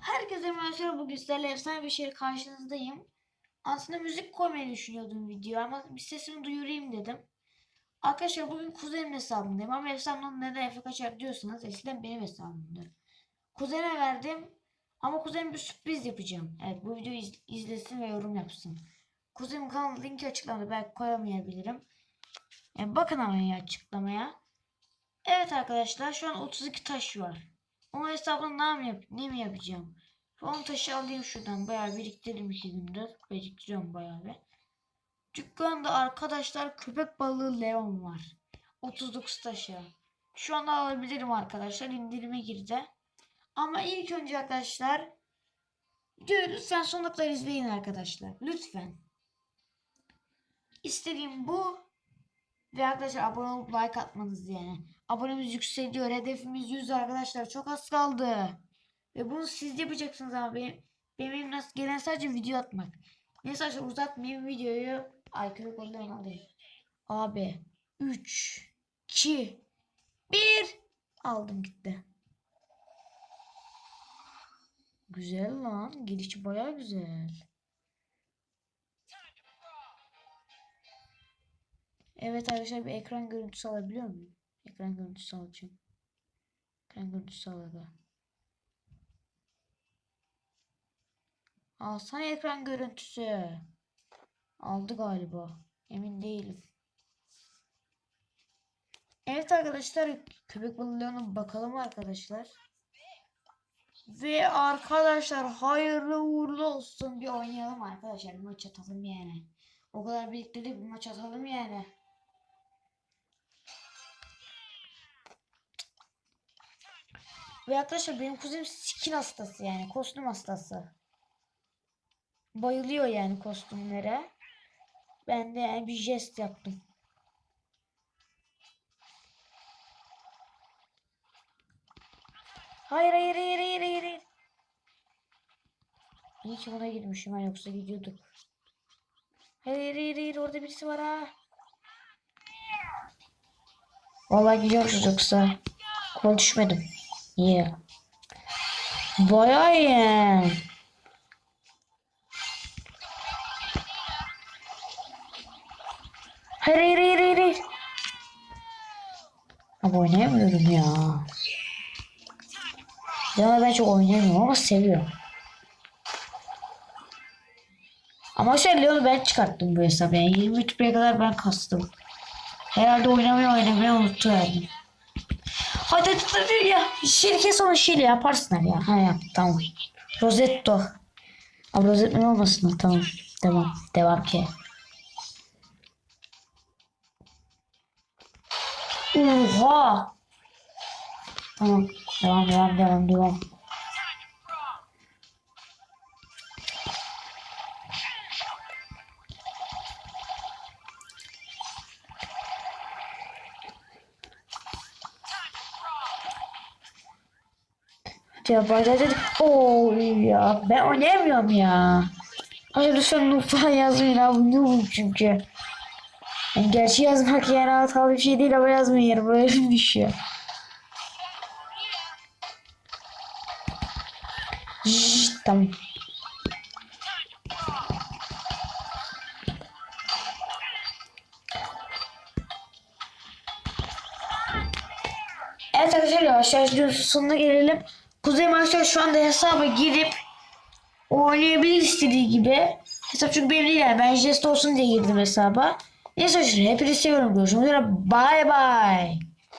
Herkese merhaba bugün sizlerle efsane bir şey karşınızdayım. Aslında müzik koymayı düşünüyordum video ama bir sesimi duyurayım dedim. Arkadaşlar bugün kuzenim hesabındayım ama hesabımdan neden Efe Kaçar diyorsanız eskiden benim hesabımdı. Kuzene verdim ama kuzenim bir sürpriz yapacağım. Evet bu videoyu iz- izlesin ve yorum yapsın. Kuzenim kanal linki açıklamada belki koyamayabilirim. Yani bakın ama ya açıklamaya. Evet arkadaşlar şu an 32 taş var. Onun hesabını ne mi, yap ne mi yapacağım? 10 taşı alayım şuradan. Bayağı biriktirdim iki gündür. Biriktiriyorum bayağı bir. Dükkanda arkadaşlar köpek balığı Leon var. 39 taşı. Şu anda alabilirim arkadaşlar. İndirime girdi. Ama ilk önce arkadaşlar lütfen kadar izleyin arkadaşlar. Lütfen. İstediğim bu. Ve arkadaşlar abone olup like atmanız yani. Abonemiz yükseliyor. Hedefimiz 100 arkadaşlar. Çok az kaldı. Ve bunu siz yapacaksınız ama benim, benim nasıl gelen sadece video atmak. Neyse arkadaşlar uzatmayayım videoyu. Ay köpek balığı alayım. Abi 3 2 1 aldım gitti. Güzel lan. Gelişi baya güzel. Evet arkadaşlar bir ekran görüntüsü alabiliyor muyum? Ekran görüntüsü alacağım. Ekran görüntüsü alaga. Alsana ekran görüntüsü. Aldı galiba. Emin değilim. Evet arkadaşlar köpek balıklarına bakalım arkadaşlar. Ve arkadaşlar hayırlı uğurlu olsun bir oynayalım arkadaşlar. Bir maç atalım yani. O kadar birlikte bir maç atalım yani. Ve arkadaşlar benim kuzenim skin hastası yani kostüm hastası. Bayılıyor yani kostümlere. Ben de yani bir jest yaptım. Hayır hayır hayır hayır hayır. hayır. İyi ki buna girmişim ha yoksa gidiyorduk. Hayır hayır hayır, orada birisi var ha. Vallahi gidiyoruz yoksa. Kol düşmedim. İyi. Bayağı iyi. Hayır hayır hayır hayır. hayır. Ama oynayamıyorum ya. Ya ben çok oynayamıyorum ama seviyorum. Ama şey Leon'u ben çıkarttım bu hesabı. Yani 20 rütbeye kadar ben kastım. Herhalde oynamayı oynamayı unuttu yani. Hadi hadi ya. Şirket sonra şeyle yaparsın ya. Ha yap tamam. Rosetto. Abi Rosetto ne olmasın tamam. Devam. Devam ki. Oha. Tamam. Devam devam devam devam. Ya bacacı Oo ya ben oynayamıyorum ya. Ay lütfen noob falan yazmayın abi noobum çünkü. Yani gerçi yazmak yani hatalı bir şey değil ama yazmayın buraya elim düşüyor. Şşş, tamam. Evet arkadaşlar yavaş yavaş sonuna gelelim. Kuzey Maçlar şu anda hesaba girip oynayabilir istediği gibi. Hesap çünkü benim değil yani. Ben jest olsun diye girdim hesaba. Neyse arkadaşlar hepinizi seviyorum. Görüşmek üzere. Bye bye.